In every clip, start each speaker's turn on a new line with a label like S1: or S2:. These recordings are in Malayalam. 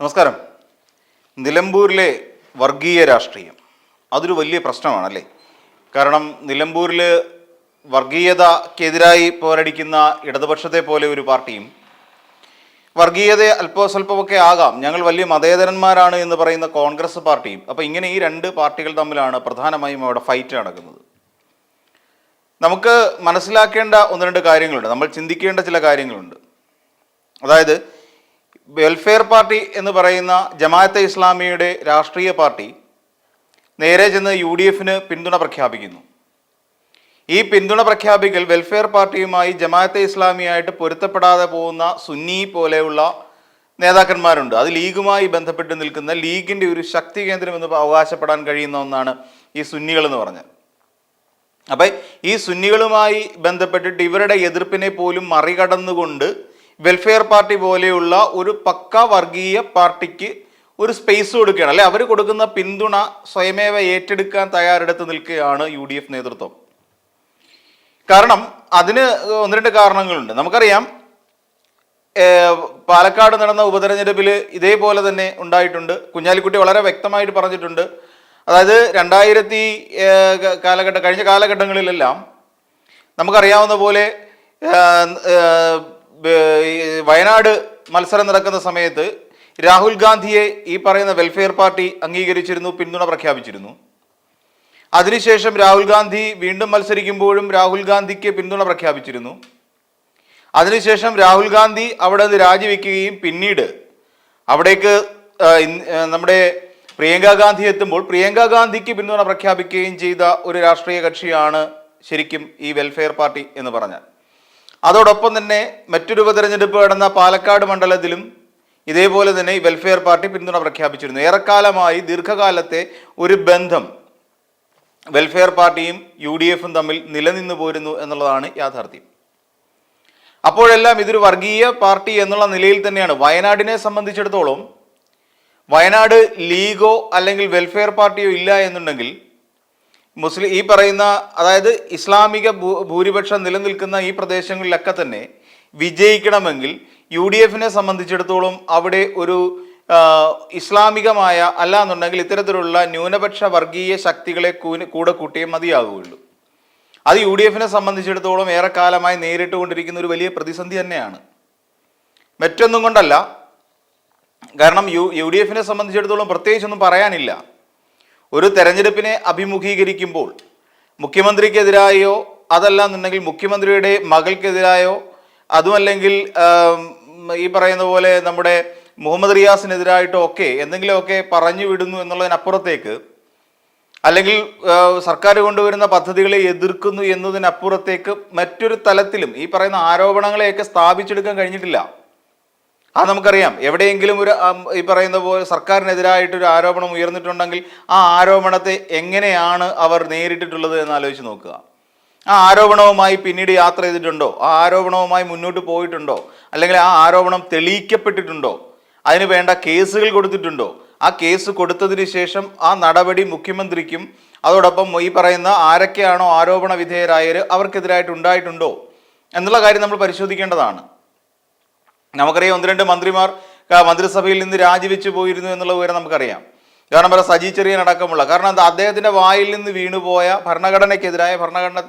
S1: നമസ്കാരം. നിലമ്പൂരിലെ വർഗീയ രാഷ്ട്രീയം അതൊരു വലിയ പ്രശ്നമാണല്ലേ? കാരണം നിലമ്പൂരിൽ വർഗീയതക്കെതിരായി പോരടിക്കുന്ന ഇടതുപക്ഷത്തെ പോലെ ഒരു പാർട്ടിയും വർഗീയത അല്പ സ്വല്പമൊക്കെ ആകാം. ഞങ്ങൾ വലിയ മതേതരന്മാരാണ് എന്ന് പറയുന്ന കോൺഗ്രസ് പാർട്ടിയും. അപ്പോൾ ഇങ്ങനെ ഈ രണ്ട് പാർട്ടികൾ തമ്മിലാണ് പ്രധാനമായും അവിടെ ഫൈറ്റ് നടക്കുന്നത്. നമുക്ക് മനസ്സിലാക്കേണ്ട ഒന്ന് രണ്ട് കാര്യങ്ങളുണ്ട്. നമ്മൾ ചിന്തിക്കേണ്ട ചില കാര്യങ്ങളുണ്ട്. അതായത് വെൽഫെയർ പാർട്ടി എന്ന് പറയുന്ന ജമാഅത്തെ ഇസ്ലാമിയുടെ രാഷ്ട്രീയ പാർട്ടി നേരെ ചെന്ന് യു ഡി എഫിന് പിന്തുണ പ്രഖ്യാപിക്കുന്നു. ഈ പിന്തുണ പ്രഖ്യാപിക്കൽ വെൽഫെയർ പാർട്ടിയുമായി ജമാഅത്തെ ഇസ്ലാമിയായിട്ട് പൊരുത്തപ്പെടാതെ പോകുന്ന സുന്നി പോലെയുള്ള നേതാക്കന്മാരുണ്ട്. അത് ലീഗുമായി ബന്ധപ്പെട്ട് നിൽക്കുന്ന ലീഗിന്റെ ഒരു ശക്തി കേന്ദ്രം എന്ന് അവകാശപ്പെടാൻ കഴിയുന്ന ഒന്നാണ് ഈ സുന്നികൾ എന്ന് പറഞ്ഞാൽ. അപ്പം ഈ സുന്നികളുമായി ബന്ധപ്പെട്ടിട്ട് ഇവരുടെ എതിർപ്പിനെ പോലും മറികടന്നുകൊണ്ട് വെൽഫെയർ പാർട്ടി പോലെയുള്ള ഒരു പക്ക വർഗീയ പാർട്ടിക്ക് ഒരു സ്പേസ് കൊടുക്കുകയാണ്. അല്ലെ? അവർ കൊടുക്കുന്ന പിന്തുണ സ്വയമേവ ഏറ്റെടുക്കാൻ തയ്യാറെടുത്ത് നിൽക്കുകയാണ് യു ഡി എഫ് നേതൃത്വം. കാരണം അതിന് ഒന്ന് രണ്ട് കാരണങ്ങളുണ്ട്. നമുക്കറിയാം പാലക്കാട് നടന്ന ഉപതെരഞ്ഞെടുപ്പിൽ ഇതേപോലെ തന്നെ ഉണ്ടായിട്ടുണ്ട്. കുഞ്ഞാലിക്കുട്ടി വളരെ വ്യക്തമായിട്ട് പറഞ്ഞിട്ടുണ്ട്. അതായത് രണ്ടായിരത്തി കാലഘട്ട കഴിഞ്ഞ കാലഘട്ടങ്ങളിലെല്ലാം നമുക്കറിയാവുന്ന പോലെ വയനാട് മത്സരം നടക്കുന്ന സമയത്ത് രാഹുൽ ഗാന്ധിയെ ഈ പറയുന്ന വെൽഫെയർ പാർട്ടി അംഗീകരിച്ചിരുന്നു പിന്തുണ പ്രഖ്യാപിച്ചിരുന്നു. അതിനുശേഷം രാഹുൽ ഗാന്ധി വീണ്ടും മത്സരിക്കുമ്പോഴും രാഹുൽ ഗാന്ധിക്ക് പിന്തുണ പ്രഖ്യാപിച്ചിരുന്നു. അതിനുശേഷം രാഹുൽ ഗാന്ധി അവിടെ നിന്ന് രാജിവെക്കുകയും പിന്നീട് അവിടേക്ക് നമ്മുടെ പ്രിയങ്ക ഗാന്ധി എത്തുമ്പോൾ പ്രിയങ്ക ഗാന്ധിക്ക് പിന്തുണ പ്രഖ്യാപിക്കുകയും ചെയ്ത ഒരു രാഷ്ട്രീയ കക്ഷിയാണ് ശരിക്കും ഈ വെൽഫെയർ പാർട്ടി എന്ന് പറഞ്ഞാൽ. അതോടൊപ്പം തന്നെ മറ്റൊരു ഉപതെരഞ്ഞെടുപ്പ് നടന്ന പാലക്കാട് മണ്ഡലത്തിലും ഇതേപോലെ തന്നെ ഈ വെൽഫെയർ പാർട്ടി പിന്തുണ പ്രഖ്യാപിച്ചിരുന്നു. ഏറെക്കാലമായി ദീർഘകാലത്തെ ഒരു ബന്ധം വെൽഫെയർ പാർട്ടിയും യു ഡി എഫും തമ്മിൽ നിലനിന്നു പോരുന്നു എന്നുള്ളതാണ് യാഥാർത്ഥ്യം. അപ്പോഴെല്ലാം ഇതൊരു വർഗീയ പാർട്ടി എന്നുള്ള നിലയിൽ തന്നെയാണ്. വയനാടിനെ സംബന്ധിച്ചിടത്തോളം വയനാട് ലീഗോ അല്ലെങ്കിൽ വെൽഫെയർ പാർട്ടിയോ ഇല്ല എന്നുണ്ടെങ്കിൽ മുസ്ലിം ഈ പറയുന്ന അതായത് ഇസ്ലാമിക ഭൂരിപക്ഷം നിലനിൽക്കുന്ന ഈ പ്രദേശങ്ങളിലൊക്കെ തന്നെ വിജയിക്കണമെങ്കിൽ യു ഡി എഫിനെ സംബന്ധിച്ചിടത്തോളം അവിടെ ഒരു ഇസ്ലാമികമായ അല്ല എന്നുണ്ടെങ്കിൽ ഇത്തരത്തിലുള്ള ന്യൂനപക്ഷ വർഗീയ ശക്തികളെ കൂടെ കൂട്ടിയേ മതിയാകുകയുള്ളൂ അത് യു ഡി എഫിനെ സംബന്ധിച്ചിടത്തോളം ഏറെക്കാലമായി നേരിട്ടുകൊണ്ടിരിക്കുന്ന ഒരു വലിയ പ്രതിസന്ധി തന്നെയാണ്. മറ്റൊന്നും കൊണ്ടല്ല കാരണം യു യു ഡി എഫിനെ സംബന്ധിച്ചിടത്തോളം പ്രത്യേകിച്ചൊന്നും പറയാനില്ല. ഒരു തെരഞ്ഞെടുപ്പിനെ അഭിമുഖീകരിക്കുമ്പോൾ മുഖ്യമന്ത്രിക്കെതിരായോ അതല്ല എന്നുണ്ടെങ്കിൽ മുഖ്യമന്ത്രിയുടെ മകൾക്കെതിരായോ അതുമല്ലെങ്കിൽ ഈ പറയുന്ന പോലെ നമ്മുടെ മുഹമ്മദ് റിയാസിനെതിരായിട്ടോ ഒക്കെ എന്തെങ്കിലുമൊക്കെ പറഞ്ഞു വിടുന്നു എന്നുള്ളതിനപ്പുറത്തേക്ക് അല്ലെങ്കിൽ സർക്കാർ കൊണ്ടുവരുന്ന പദ്ധതികളെ എതിർക്കുന്നു എന്നതിനപ്പുറത്തേക്ക് മറ്റൊരു തലത്തിലും ഈ പറയുന്ന ആരോപണങ്ങളെയൊക്കെ സ്ഥാപിച്ചെടുക്കാൻ കഴിഞ്ഞിട്ടില്ല. അത് നമുക്കറിയാം. എവിടെയെങ്കിലും ഒരു ഈ പറയുന്ന പോലെ സർക്കാരിനെതിരായിട്ടൊരു ആരോപണം ഉയർന്നിട്ടുണ്ടെങ്കിൽ ആ ആരോപണത്തെ എങ്ങനെയാണ് അവർ നേരിട്ടിട്ടുള്ളത് എന്ന് ആലോചിച്ച് നോക്കുക. ആ ആരോപണവുമായി പിന്നീട് യാത്ര ചെയ്തിട്ടുണ്ടോ? ആ ആരോപണവുമായി മുന്നോട്ട് പോയിട്ടുണ്ടോ? അല്ലെങ്കിൽ ആ ആരോപണം തെളിയിക്കപ്പെട്ടിട്ടുണ്ടോ? അതിന് വേണ്ട കേസുകൾ കൊടുത്തിട്ടുണ്ടോ? ആ കേസ് കൊടുത്തതിന് ശേഷം ആ നടപടി മുഖ്യമന്ത്രിക്കും അതോടൊപ്പം ഈ പറയുന്ന ആരൊക്കെയാണോ ആരോപണ വിധേയരായവർ അവർക്കെതിരായിട്ട് ഉണ്ടായിട്ടുണ്ടോ? എന്നുള്ള കാര്യം നമ്മൾ പരിശോധിക്കേണ്ടതാണ്. നമുക്കറിയാം ഒന്ന് രണ്ട് മന്ത്രിമാർ മന്ത്രിസഭയിൽ നിന്ന് രാജിവെച്ചു പോയിരുന്നു എന്നുള്ള വിവരം നമുക്കറിയാം. കാരണം പറയാം സജി ചെറിയൻ അടക്കമുള്ള. കാരണം എന്താ അദ്ദേഹത്തിന്റെ വായിൽ നിന്ന് വീണുപോയ ഭരണഘടനയ്ക്കെതിരായ ഭരണഘടന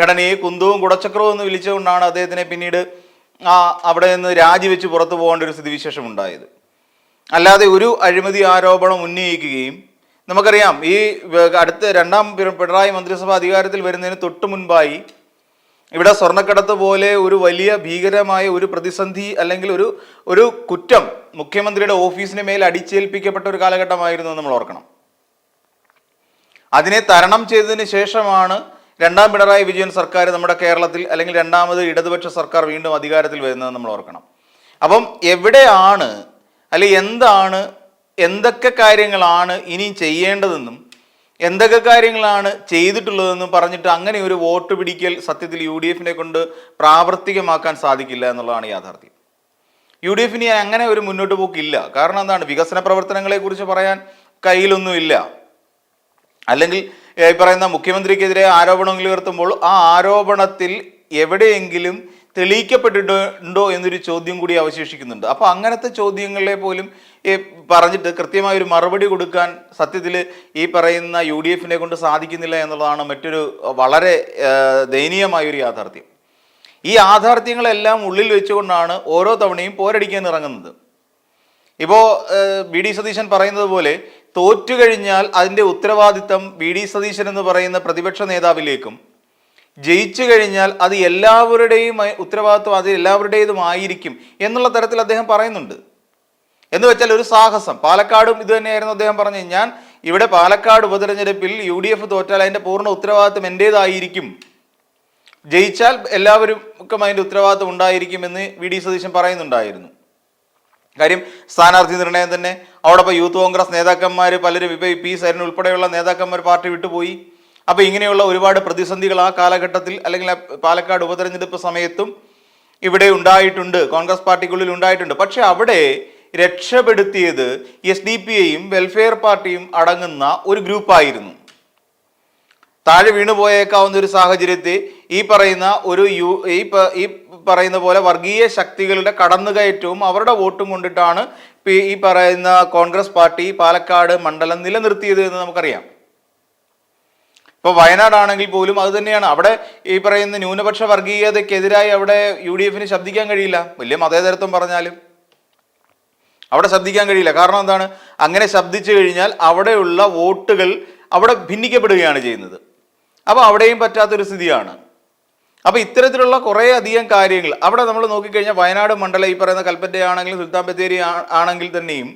S1: ഘടനയെ കുന്തവും കുടച്ചക്രവും എന്ന് വിളിച്ചുകൊണ്ടാണ് അദ്ദേഹത്തിനെ പിന്നീട് ആ അവിടെ നിന്ന് രാജിവെച്ച് പുറത്തു പോകേണ്ട ഒരു സ്ഥിതിവിശേഷം ഉണ്ടായത്. അല്ലാതെ ഒരു അഴിമതി ആരോപണം ഉന്നയിക്കുകയും നമുക്കറിയാം ഈ അടുത്ത രണ്ടാം പിണറായി മന്ത്രിസഭ അധികാരത്തിൽ വരുന്നതിന് തൊട്ടു മുൻപായി ഇവിടെ സ്വർണക്കടത്ത് പോലെ ഒരു വലിയ ഭീകരമായ ഒരു പ്രതിസന്ധി അല്ലെങ്കിൽ ഒരു ഒരു കുറ്റം മുഖ്യമന്ത്രിയുടെ ഓഫീസിന് മേൽ അടിച്ചേൽപ്പിക്കപ്പെട്ട ഒരു കാലഘട്ടമായിരുന്നു നമ്മൾ ഓർക്കണം. അതിനെ തരണം ചെയ്തതിന് ശേഷമാണ് രണ്ടാം പിണറായി വിജയൻ സർക്കാർ നമ്മുടെ കേരളത്തിൽ അല്ലെങ്കിൽ രണ്ടാമത് ഇടതുപക്ഷ സർക്കാർ വീണ്ടും അധികാരത്തിൽ വരുന്നത് നമ്മൾ ഓർക്കണം. അപ്പം എവിടെയാണ് അല്ലെ എന്താണ് എന്തൊക്കെ കാര്യങ്ങളാണ് ഇനി ചെയ്യേണ്ടതെന്നും എന്തൊക്കെ കാര്യങ്ങളാണ് ചെയ്തിട്ടുള്ളതെന്ന് പറഞ്ഞിട്ട് അങ്ങനെ ഒരു വോട്ട് പിടിക്കൽ സത്യത്തിൽ യു ഡി എഫിനെ കൊണ്ട് പ്രാവർത്തികമാക്കാൻ സാധിക്കില്ല എന്നുള്ളതാണ് യാഥാർത്ഥ്യം. യു ഡി എഫിന് അങ്ങനെ ഒരു മുന്നോട്ട് പോക്കില്ല. കാരണം എന്താണ്? വികസന പ്രവർത്തനങ്ങളെ കുറിച്ച് പറയാൻ കയ്യിലൊന്നുമില്ല. അല്ലെങ്കിൽ ഈ പറയുന്ന മുഖ്യമന്ത്രിക്കെതിരെ ആരോപണങ്ങൾ ഉയർത്തുമ്പോൾ ആ ആരോപണത്തിൽ എവിടെയെങ്കിലും തെളിയിക്കപ്പെട്ടിട്ടുണ്ടോ എന്നൊരു ചോദ്യം കൂടി അവശേഷിക്കുന്നുണ്ട്. അപ്പോൾ അങ്ങനത്തെ ചോദ്യങ്ങളെ പോലും ഈ പറഞ്ഞിട്ട് കൃത്യമായ ഒരു മറുപടി കൊടുക്കാൻ സത്യത്തിൽ ഈ പറയുന്ന യു ഡി എഫിനെ കൊണ്ട് സാധിക്കുന്നില്ല എന്നുള്ളതാണ് മറ്റൊരു വളരെ ദയനീയമായ ഒരു യാഥാർത്ഥ്യം. ഈ യാഥാർത്ഥ്യങ്ങളെല്ലാം ഉള്ളിൽ വെച്ചുകൊണ്ടാണ് ഓരോ തവണയും പോരടിക്കാൻ ഇറങ്ങുന്നത്. ഇപ്പോൾ ബി ഡി സതീശൻ പറയുന്നത് പോലെ തോറ്റു കഴിഞ്ഞാൽ അതിന്റെ ഉത്തരവാദിത്തം ബി ഡി സതീശൻ എന്ന് പറയുന്ന പ്രതിപക്ഷ നേതാവിലേക്കും ജയിച്ചു കഴിഞ്ഞാൽ അത് എല്ലാവരുടെയും ഉത്തരവാദിത്വം അത് എല്ലാവരുടേതുമായിരിക്കും എന്നുള്ള തരത്തിൽ അദ്ദേഹം പറയുന്നുണ്ട്. എന്ന് വെച്ചാൽ ഒരു സാഹസം. പാലക്കാടും ഇത് തന്നെയായിരുന്നു അദ്ദേഹം പറഞ്ഞു ഞാൻ ഇവിടെ പാലക്കാട് ഉപതെരഞ്ഞെടുപ്പിൽ യു ഡി എഫ് തോറ്റാൽ അതിന്റെ പൂർണ ഉത്തരവാദിത്വം എന്റേതായിരിക്കും ജയിച്ചാൽ എല്ലാവർക്കും അതിന്റെ ഉത്തരവാദിത്വം ഉണ്ടായിരിക്കുമെന്ന് വി ഡി സതീശൻ പറയുന്നുണ്ടായിരുന്നു. കാര്യം സ്ഥാനാർത്ഥി നിർണയം തന്നെ. അവിടെ ഇപ്പോൾ യൂത്ത് കോൺഗ്രസ് നേതാക്കന്മാർ പലരും ഇപ്പോൾ പി സരൻ ഉൾപ്പെടെയുള്ള നേതാക്കന്മാർ പാർട്ടി വിട്ടുപോയി. അപ്പോൾ ഇങ്ങനെയുള്ള ഒരുപാട് പ്രതിസന്ധികൾ ആ കാലഘട്ടത്തിൽ അല്ലെങ്കിൽ പാലക്കാട് ഉപതെരഞ്ഞെടുപ്പ് സമയത്തും ഇവിടെ ഉണ്ടായിട്ടുണ്ട്. കോൺഗ്രസ് പാർട്ടിക്കുള്ളിൽ ഉണ്ടായിട്ടുണ്ട്. പക്ഷേ അവിടെ രക്ഷപ്പെടുത്തിയത് എസ് ഡി പി ഐയും വെൽഫെയർ പാർട്ടിയും അടങ്ങുന്ന ഒരു ഗ്രൂപ്പായിരുന്നു താഴെ വീണുപോയേക്കാവുന്ന ഒരു സാഹചര്യത്തെ ഈ പറയുന്ന ഒരു യു ഈ പറയുന്ന പോലെ വർഗീയ ശക്തികളുടെ കടന്നുകയറ്റവും അവരുടെ വോട്ടും കൊണ്ടിട്ടാണ് ഈ പറയുന്ന കോൺഗ്രസ് പാർട്ടി പാലക്കാട് മണ്ഡലം നിലനിർത്തിയത് എന്ന് നമുക്കറിയാം. ഇപ്പോൾ വയനാടാണെങ്കിൽ പോലും അത് തന്നെയാണ്. അവിടെ ഈ പറയുന്ന ന്യൂനപക്ഷ വർഗീയതയ്ക്കെതിരായി അവിടെ യു ഡി എഫിന് ശബ്ദിക്കാൻ കഴിയില്ല. വലിയ മതേതരത്വം പറഞ്ഞാലും. അവിടെ ശബ്ദിക്കാൻ കഴിയില്ല. കാരണം എന്താണ്? അങ്ങനെ ശബ്ദിച്ചു കഴിഞ്ഞാൽ അവിടെയുള്ള വോട്ടുകൾ അവിടെ ഭിന്നിക്കപ്പെടുകയാണ് ചെയ്യുന്നത്. അപ്പോൾ അവിടെയും പറ്റാത്തൊരു സ്ഥിതിയാണ്. അപ്പോൾ ഇത്തരത്തിലുള്ള കുറേ അധികം കാര്യങ്ങൾ അവിടെ നമ്മൾ നോക്കിക്കഴിഞ്ഞാൽ വയനാട് മണ്ഡലം ഈ പറയുന്ന കൽപ്പറ്റ ആണെങ്കിലും സുൽത്താൻ ബത്തേരി ആണെങ്കിൽ തന്നെയും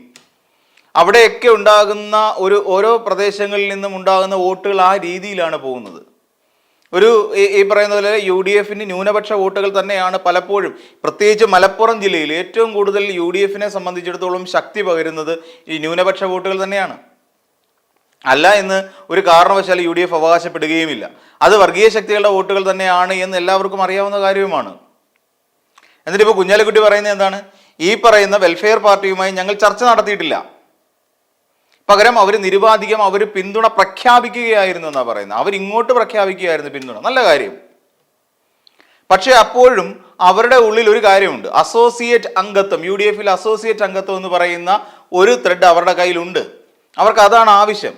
S1: അവിടെയൊക്കെ ഉണ്ടാകുന്ന ഒരു ഓരോ പ്രദേശങ്ങളിൽ നിന്നും ഉണ്ടാകുന്ന വോട്ടുകൾ ആ രീതിയിലാണ് പോകുന്നത്. ഒരു ഈ പറയുന്ന പോലെ യു ഡി എഫിന് ന്യൂനപക്ഷ വോട്ടുകൾ തന്നെയാണ് പലപ്പോഴും. പ്രത്യേകിച്ച് മലപ്പുറം ജില്ലയിൽ ഏറ്റവും കൂടുതൽ യു ഡി എഫിനെ സംബന്ധിച്ചിടത്തോളം ശക്തി പകരുന്നത് ഈ ന്യൂനപക്ഷ വോട്ടുകൾ തന്നെയാണ്. അല്ല എന്ന് ഒരു കാരണവശാൽ യു ഡി എഫ് അവകാശപ്പെടുകയുമില്ല. അത് വർഗീയ ശക്തികളുടെ വോട്ടുകൾ തന്നെയാണ് എന്ന് എല്ലാവർക്കും അറിയാവുന്ന കാര്യവുമാണ്. എന്നിട്ട് ഇപ്പോൾ കുഞ്ഞാലിക്കുട്ടി പറയുന്നത് എന്താണ്? ഈ പറയുന്ന വെൽഫെയർ പാർട്ടിയുമായി ഞങ്ങൾ ചർച്ച നടത്തിയിട്ടില്ല. പകരം അവർ നിരുപാധികം അവർ പിന്തുണ പ്രഖ്യാപിക്കുകയായിരുന്നു എന്നാണ് പറയുന്നത്. അവർ ഇങ്ങോട്ട് പ്രഖ്യാപിക്കുകയായിരുന്നു പിന്തുണ. നല്ല കാര്യം. പക്ഷേ അപ്പോഴും അവരുടെ ഉള്ളിൽ ഒരു കാര്യമുണ്ട്. അസോസിയേറ്റ് അംഗത്വം യു ഡി എഫിൽ അസോസിയേറ്റ് അംഗത്വം എന്ന് പറയുന്ന ഒരു ത്രെഡ് അവരുടെ കയ്യിലുണ്ട്. അവർക്ക് അതാണ് ആവശ്യം.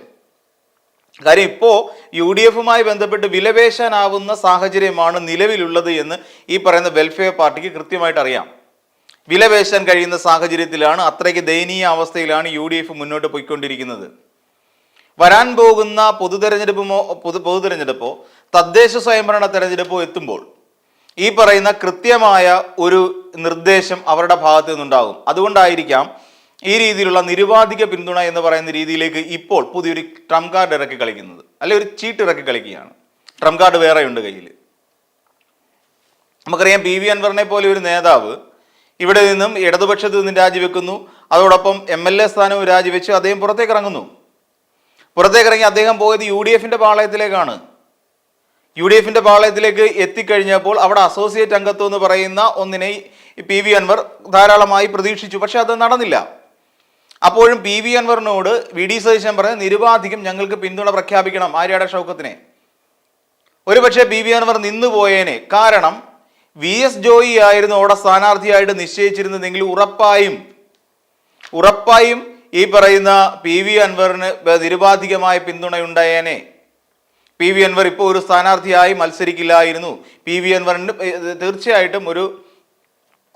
S1: കാര്യം ഇപ്പോൾ യു ഡി എഫുമായി ബന്ധപ്പെട്ട് വിലപേശാനാവുന്ന സാഹചര്യമാണ് നിലവിലുള്ളത് എന്ന് ഈ പറയുന്ന വെൽഫെയർ പാർട്ടിക്ക് കൃത്യമായിട്ട് അറിയാം. വിലപേശാൻ കഴിയുന്ന സാഹചര്യത്തിലാണ് അത്രയ്ക്ക് ദയനീയ അവസ്ഥയിലാണ് യു ഡി എഫ് മുന്നോട്ട് പോയിക്കൊണ്ടിരിക്കുന്നത്. വരാൻ പോകുന്ന പൊതുതെരഞ്ഞെടുപ്പോ പൊതു പൊതുതെരഞ്ഞെടുപ്പോ തദ്ദേശ സ്വയംഭരണ തെരഞ്ഞെടുപ്പോ എത്തുമ്പോൾ ഈ പറയുന്ന കൃത്യമായ ഒരു നിർദ്ദേശം അവരുടെ ഭാഗത്തു നിന്നുണ്ടാകും. അതുകൊണ്ടായിരിക്കാം ഈ രീതിയിലുള്ള നിരുപാധിക പിന്തുണ എന്ന് പറയുന്ന രീതിയിലേക്ക് ഇപ്പോൾ പുതിയൊരു ട്രം കാർഡ് ഇറക്കി കളിക്കുന്നത്. അല്ലെ ഒരു ചീട്ട് ഇറക്കി കളിക്കുകയാണ്. ട്രം കാർഡ് വേറെയുണ്ട് കയ്യിൽ നമുക്കറിയാം പി വി അൻവറിനെ പോലെ ഒരു നേതാവ് ഇവിടെ നിന്നും ഇടതുപക്ഷത്ത് നിന്നും രാജിവെക്കുന്നു. അതോടൊപ്പം എം എൽ എ സ്ഥാനവും രാജിവെച്ച് അദ്ദേഹം പുറത്തേക്ക് ഇറങ്ങുന്നു. പുറത്തേക്ക് ഇറങ്ങി അദ്ദേഹം പോയത് യു ഡി എഫിന്റെ പാളയത്തിലേക്കാണ്. യു ഡി എഫിന്റെ പാളയത്തിലേക്ക് എത്തിക്കഴിഞ്ഞപ്പോൾ അവിടെ അസോസിയേറ്റ് അംഗത്വം എന്ന് പറയുന്ന ഒന്നിനെ പി വി അൻവർ ധാരാളമായി പ്രതീക്ഷിച്ചു. പക്ഷെ അത് നടന്നില്ല. അപ്പോഴും പി വി അൻവറിനോട് വി ഡി സതീശൻ പറഞ്ഞ നിരുപാധികം ഞങ്ങൾക്ക് പിന്തുണ പ്രഖ്യാപിക്കണം ആര്യാട ഷൗക്കത്തിനെ. ഒരുപക്ഷെ പി വി അൻവർ നിന്നുപോയേനെ. കാരണം വി എസ് ജോയി ആയിരുന്നു അവിടെ സ്ഥാനാർത്ഥിയായിട്ട് നിശ്ചയിച്ചിരുന്നതെങ്കിൽ ഉറപ്പായും ഉറപ്പായും ഈ പറയുന്ന പി വി അൻവറിന് നിരുപാധികമായ പിന്തുണയുണ്ടായേനെ. പി വി അൻവർ ഇപ്പോൾ ഒരു സ്ഥാനാർത്ഥിയായി മത്സരിക്കില്ലായിരുന്നു. പി വി അൻവറിന് തീർച്ചയായിട്ടും ഒരു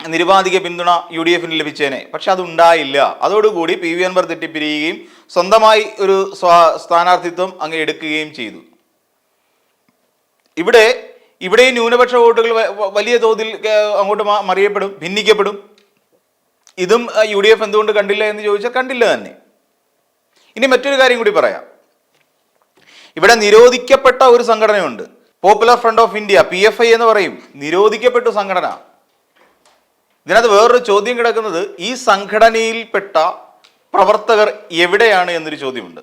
S1: നിരുപാധിക പിന്തുണ യു ഡി എഫിന് ലഭിച്ചേനെ. പക്ഷെ അതുണ്ടായില്ല. അതോടുകൂടി പി വി അൻവർ തെറ്റിപ്പിരിയുകയും സ്വന്തമായി ഒരു സ്ഥാനാർത്ഥിത്വം അങ്ങ് എടുക്കുകയും ചെയ്തു. ഇവിടെ ഇവിടെയും ന്യൂനപക്ഷ വോട്ടുകൾ വലിയ തോതിൽ അങ്ങോട്ട് മറിയപ്പെടും ഭിന്നിക്കപ്പെടും. ഇതും യു ഡി എഫ് എന്തുകൊണ്ട് കണ്ടില്ല എന്ന് ചോദിച്ചാൽ കണ്ടില്ല തന്നെ. ഇനി മറ്റൊരു കാര്യം കൂടി പറയാം. ഇവിടെ നിരോധിക്കപ്പെട്ട ഒരു സംഘടനയുണ്ട്. Popular front of India P F I എന്ന് പറയും. നിരോധിക്കപ്പെട്ട സംഘടന. ഇതിനകത്ത് വേറൊരു ചോദ്യം കിടക്കുന്നത് ഈ സംഘടനയിൽപ്പെട്ട പ്രവർത്തകർ എവിടെയാണ് എന്നൊരു ചോദ്യമുണ്ട്.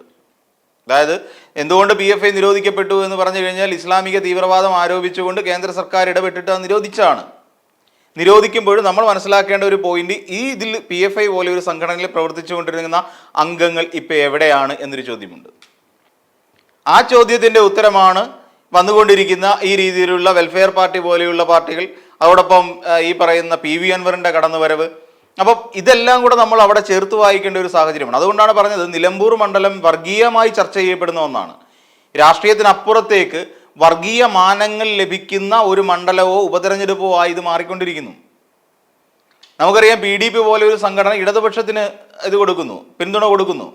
S1: അതായത് എന്തുകൊണ്ട് പി എഫ് ഐ നിരോധിക്കപ്പെട്ടു എന്ന് പറഞ്ഞു കഴിഞ്ഞാൽ ഇസ്ലാമിക തീവ്രവാദം ആരോപിച്ചുകൊണ്ട് കേന്ദ്ര സർക്കാർ ഇടപെട്ടിട്ട് നിരോധിച്ചാണ്. നിരോധിക്കുമ്പോൾ നമ്മൾ മനസ്സിലാക്കേണ്ട ഒരു പോയിന്റ് ഈ ഇതിൽ പി എഫ് ഐ പോലെ ഒരു സംഘടനയിൽ പ്രവർത്തിച്ചുകൊണ്ടിരിക്കുന്ന അംഗങ്ങൾ ഇപ്പോൾ എവിടെയാണ് എന്നൊരു ചോദ്യമുണ്ട്. ആ ചോദ്യത്തിന്റെ ഉത്തരമാണ് വന്നുകൊണ്ടിരിക്കുന്ന ഈ രീതിയിലുള്ള വെൽഫെയർ പാർട്ടി പോലെയുള്ള പാർട്ടികൾ അതോടൊപ്പം ഈ പറയുന്ന പി വി അൻവറിന്റെ കടന്നുവരവ് അപ്പം ഇതെല്ലാം കൂടെ നമ്മൾ അവിടെ ചേർത്ത് വായിക്കേണ്ട ഒരു സാഹചര്യമാണ്. അതുകൊണ്ടാണ് പറഞ്ഞത് നിലമ്പൂർ മണ്ഡലം വർഗീയമായി ചർച്ച ചെയ്യപ്പെടുന്ന ഒന്നാണ്. രാഷ്ട്രീയത്തിനപ്പുറത്തേക്ക് വർഗീയ മാനങ്ങൾ ലഭിക്കുന്ന ഒരു മണ്ഡലമോ ഉപതെരഞ്ഞെടുപ്പോ ആയി ഇത് മാറിക്കൊണ്ടിരിക്കുന്നു. നമുക്കറിയാം പി ഡി പി പോലെ ഒരു സംഘടന ഇടതുപക്ഷത്തിന് ഇത് കൊടുക്കുന്നു പിന്തുണ കൊടുക്കുന്നു.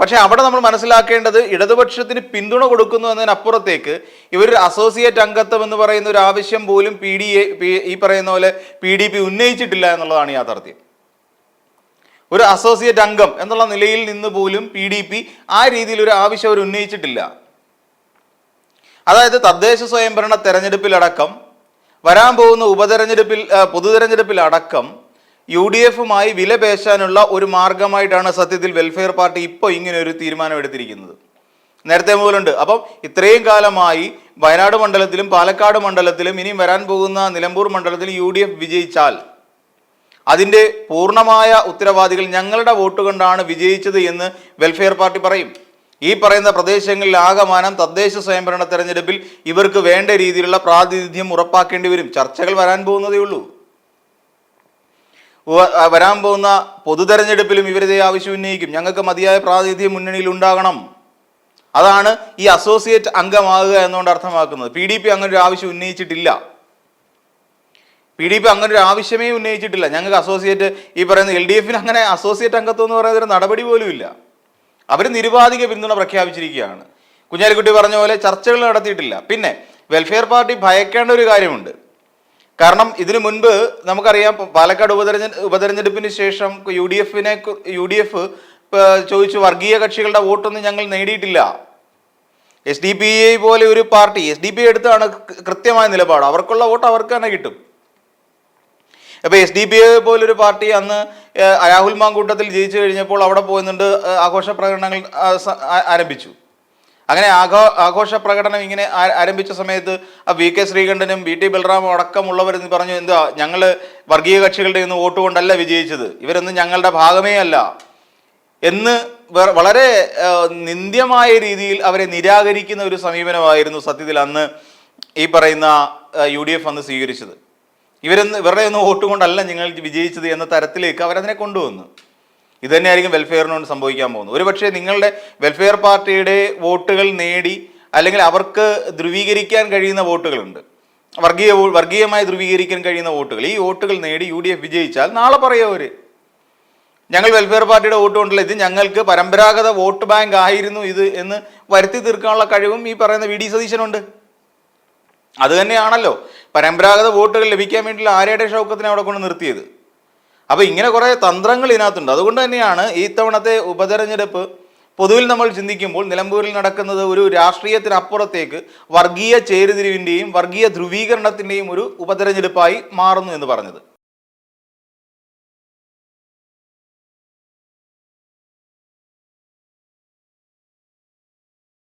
S1: പക്ഷേ അവിടെ നമ്മൾ മനസ്സിലാക്കേണ്ടത് ഇടതുപക്ഷത്തിന് പിന്തുണ കൊടുക്കുന്നു എന്നതിനപ്പുറത്തേക്ക് ഇവർ അസോസിയേറ്റ് അംഗത്വം എന്ന് പറയുന്ന ഒരു ആവശ്യം പോലും പി ഡി എ ഈ പറയുന്ന പോലെ പി ഡി പി ഉന്നയിച്ചിട്ടില്ല എന്നുള്ളതാണ് യാഥാർത്ഥ്യം. ഒരു അസോസിയേറ്റ് അംഗം എന്നുള്ള നിലയിൽ നിന്ന് പോലും പി ഡി പി ആ രീതിയിൽ ഒരു ആവശ്യം അവർ ഉന്നയിച്ചിട്ടില്ല. അതായത് തദ്ദേശ സ്വയംഭരണ തെരഞ്ഞെടുപ്പിലടക്കം വരാൻ പോകുന്ന ഉപതെരഞ്ഞെടുപ്പിൽ പൊതുതെരഞ്ഞെടുപ്പിലടക്കം യു ഡി എഫുമായി വില പേശാനുള്ള ഒരു മാർഗമായിട്ടാണ് സത്യത്തിൽ വെൽഫെയർ പാർട്ടി ഇപ്പോൾ ഇങ്ങനെ ഒരു തീരുമാനം എടുത്തിരിക്കുന്നത്. നേരത്തെ മുതലുണ്ട്. അപ്പം ഇത്രയും കാലമായി വയനാട് മണ്ഡലത്തിലും പാലക്കാട് മണ്ഡലത്തിലും ഇനിയും വരാൻ പോകുന്ന നിലമ്പൂർ മണ്ഡലത്തിൽ യു ഡി എഫ് വിജയിച്ചാൽ അതിന്റെ പൂർണമായ ഉത്തരവാദികൾ ഞങ്ങളുടെ വോട്ട് കൊണ്ടാണ് വിജയിച്ചത് എന്ന് വെൽഫെയർ പാർട്ടി പറയും. ഈ പറയുന്ന പ്രദേശങ്ങളിൽ ആകമാനം തദ്ദേശ സ്വയംഭരണ തെരഞ്ഞെടുപ്പിൽ ഇവർക്ക് വേണ്ട രീതിയിലുള്ള പ്രാതിനിധ്യം ഉറപ്പാക്കേണ്ടി വരും. ചർച്ചകൾ വരാൻ പോകുന്നതേ ഉള്ളൂ. വരാൻ പോകുന്ന പൊതു തെരഞ്ഞെടുപ്പിലും ഇവരിതേ ആവശ്യം ഉന്നയിക്കും. ഞങ്ങൾക്ക് മതിയായ പ്രാതിനിധ്യം മുന്നണിയിൽ ഉണ്ടാകണം. അതാണ് ഈ അസോസിയേറ്റ് അംഗമാകുക എന്നുകൊണ്ട് അർത്ഥമാക്കുന്നത്. പി ഡി പി അങ്ങനൊരു ആവശ്യം ഉന്നയിച്ചിട്ടില്ല. പി ഡി പി അങ്ങനൊരു ആവശ്യമേ ഉന്നയിച്ചിട്ടില്ല. ഞങ്ങൾക്ക് അസോസിയേറ്റ് ഈ പറയുന്ന എൽ ഡി എഫിന് അങ്ങനെ അസോസിയേറ്റ് അംഗത്വം എന്ന് പറയുന്ന ഒരു നടപടി പോലും ഇല്ല അവർ നിരുപാധിക പിന്തുണ പ്രഖ്യാപിച്ചിരിക്കുകയാണ്. കുഞ്ഞാലിക്കുട്ടി പറഞ്ഞ പോലെ ചർച്ചകൾ നടത്തിയിട്ടില്ല. പിന്നെ വെൽഫെയർ പാർട്ടി ഭയക്കേണ്ട ഒരു കാര്യമുണ്ട്. കാരണം ഇതിനു മുൻപ് നമുക്കറിയാം പാലക്കാട് ഉപതെരഞ്ഞെ ഉപതെരഞ്ഞെടുപ്പിന് ശേഷം യു ഡി എഫിനെ യു ഡി എഫ് ചോദിച്ചു വർഗീയ കക്ഷികളുടെ വോട്ടൊന്നും ഞങ്ങൾ നേടിയിട്ടില്ല. എസ് ഡി പി ഐ പോലെ ഒരു party S D P I എടുത്താണ് കൃത്യമായ നിലപാട്. അവർക്കുള്ള വോട്ട് അവർക്ക് തന്നെ കിട്ടും. അപ്പോൾ എസ് ഡി പി ഐ പോലൊരു പാർട്ടി അന്ന് രാഹുൽ മാങ്കൂട്ടത്തിൽ ജയിച്ചു കഴിഞ്ഞപ്പോൾ അവിടെ പോയിന്നുണ്ട് ആഘോഷ പ്രകടനങ്ങൾ ആരംഭിച്ചു. അങ്ങനെ ആഘോ ആഘോഷ പ്രകടനം ഇങ്ങനെ ആരംഭിച്ച സമയത്ത് വി കെ ശ്രീകണ്ഠനും വി ടി ബലറാമും അടക്കമുള്ളവർ എന്ന് പറഞ്ഞു എന്താ ഞങ്ങൾ വർഗീയ കക്ഷികളുടെ ഒന്നും വോട്ട് കൊണ്ടല്ല വിജയിച്ചത്. ഇവരൊന്നും ഞങ്ങളുടെ ഭാഗമേ അല്ല. എന്ന് വളരെ നിന്ദ്യമായ രീതിയിൽ അവരെ നിരാകരിക്കുന്ന ഒരു സമീപനമായിരുന്നു സത്യത്തിൽ അന്ന് ഈ പറയുന്ന യു ഡി എഫ് അന്ന് സ്വീകരിച്ചത്. ഇവരൊന്നും ഇവരുടെ ഒന്നും വോട്ട് കൊണ്ടല്ല നിങ്ങൾ വിജയിച്ചത് എന്ന തരത്തിലേക്ക് അവരതിനെ കൊണ്ടുവന്നു. ഇത് തന്നെയായിരിക്കും വെൽഫെയറിനോട് സംഭവിക്കാൻ പോകുന്നത്. ഒരുപക്ഷെ നിങ്ങളുടെ വെൽഫെയർ പാർട്ടിയുടെ വോട്ടുകൾ നേടി അല്ലെങ്കിൽ അവർക്ക് ധ്രുവീകരിക്കാൻ കഴിയുന്ന വോട്ടുകളുണ്ട്. വർഗീയ വർഗീയമായി ധ്രുവീകരിക്കാൻ കഴിയുന്ന വോട്ടുകൾ. ഈ വോട്ടുകൾ നേടി യു ഡി എഫ് വിജയിച്ചാൽ നാളെ പറയും അവർ. ഞങ്ങൾ വെൽഫെയർ പാർട്ടിയുടെ വോട്ട് കൊണ്ടല്ല ഇത് ഞങ്ങൾക്ക് പരമ്പരാഗത വോട്ട് ബാങ്ക് ആയിരുന്നു ഇത് എന്ന് വരുത്തി തീർക്കാനുള്ള കഴിവും ഈ പറയുന്ന വി ഡി സതീശനുണ്ട്. അത് തന്നെയാണല്ലോ. പരമ്പരാഗത വോട്ടുകൾ ലഭിക്കാൻ വേണ്ടിയുള്ള ആര്യയുടെ ഷൗക്കത്തിനെ അവിടെ കൊണ്ട് നിർത്തിയത്. അപ്പോൾ ഇങ്ങനെ കുറേ തന്ത്രങ്ങൾ ഇതിനകത്തുണ്ട്. അതുകൊണ്ട് തന്നെയാണ് ഈ തവണത്തെ ഉപതെരഞ്ഞെടുപ്പ് പൊതുവിൽ നമ്മൾ ചിന്തിക്കുമ്പോൾ നിലമ്പൂരിൽ നടക്കുന്നത് ഒരു രാഷ്ട്രീയത്തിനപ്പുറത്തേക്ക് വർഗീയ ചേരുതിരിവിന്റെയും വർഗീയ ധ്രുവീകരണത്തിന്റെയും ഒരു ഉപതെരഞ്ഞെടുപ്പായി മാറുന്നു എന്ന് പറഞ്ഞത്.